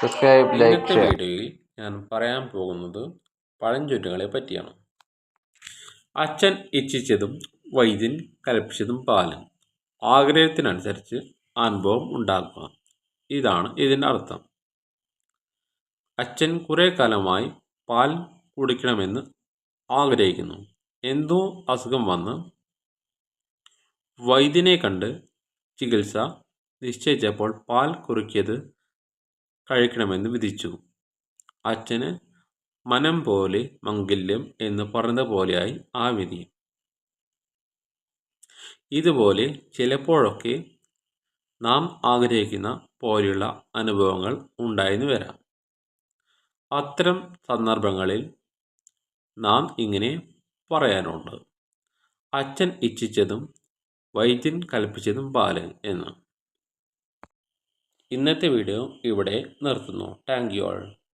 Subscribe like share വീഡിയോയിൽ ഞാൻ പറയാൻ പോകുന്നത് പഴഞ്ചൊല്ലുകളെ പറ്റിയാണ്. അച്ഛൻ ഇച്ഛിച്ചതും വൈദ്യൻ കൽപ്പിച്ചതും പാലൻ. ആഗ്രഹത്തിനനുസരിച്ച് അനുഭവം ഉണ്ടാക്കുക. ഇതാണ് ഇതിന്റെ അർത്ഥം. അച്ഛൻ കുറേ കാലമായി പാൽ കുടിക്കണമെന്ന് ആഗ്രഹിക്കുന്നു. എന്തോ അസുഖം വന്ന് വൈദ്യനെ കണ്ട് ചികിത്സ നിശ്ചയിച്ചപ്പോൾ പാൽ കുറുക്കിയത് കഴിക്കണമെന്ന് വിധിച്ചു. അച്ഛന് മനം പോലെ മംഗല്യം എന്ന് പറഞ്ഞ പോലെയായി ആ വിധി. ഇതുപോലെ ചിലപ്പോഴൊക്കെ നാം ആഗ്രഹിക്കുന്ന പോലെയുള്ള അനുഭവങ്ങൾ ഉണ്ടായെന്ന് വരാം. അത്തരം സന്ദർഭങ്ങളിൽ നാം ഇങ്ങനെ പറയാനുണ്ട്. അച്ഛൻ ഇച്ഛിച്ചതും വൈദ്യൻ കൽപ്പിച്ചതും ബാലൻ എന്ന്. ഇന്നത്തെ വീഡിയോ ഇവിടെ നിർത്തുന്നു. Thank you all